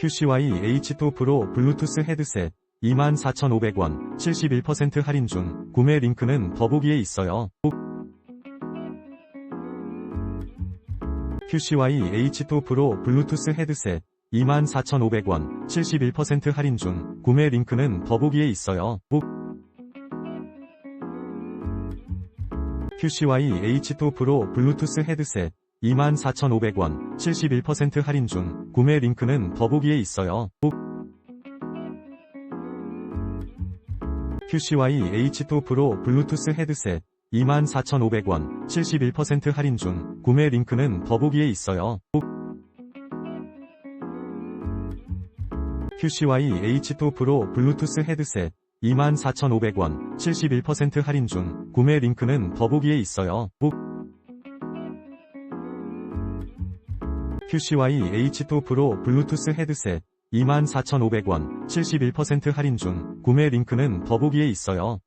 QCY H2 프로 블루투스 헤드셋 24,500원 71% 할인 중 구매 링크는 더보기에 있어요. QCY H2 프로 블루투스 헤드셋 24,500원 71% 할인 중 구매 링크는 더보기에 있어요. QCY H2 프로 블루투스 헤드셋 24,500원 71% 할인 중 구매 링크는 더보기에 있어요. QCY H2 프로 블루투스 헤드셋 24,500원 71% 할인 중 구매 링크는 더보기에 있어요. QCY H2 프로 블루투스 헤드셋 24,500원 71% 할인 중 구매 링크는 더보기에 있어요. QCY H2 프로 블루투스 헤드셋 24,500원 71% 할인 중 구매 링크는 더보기에 있어요.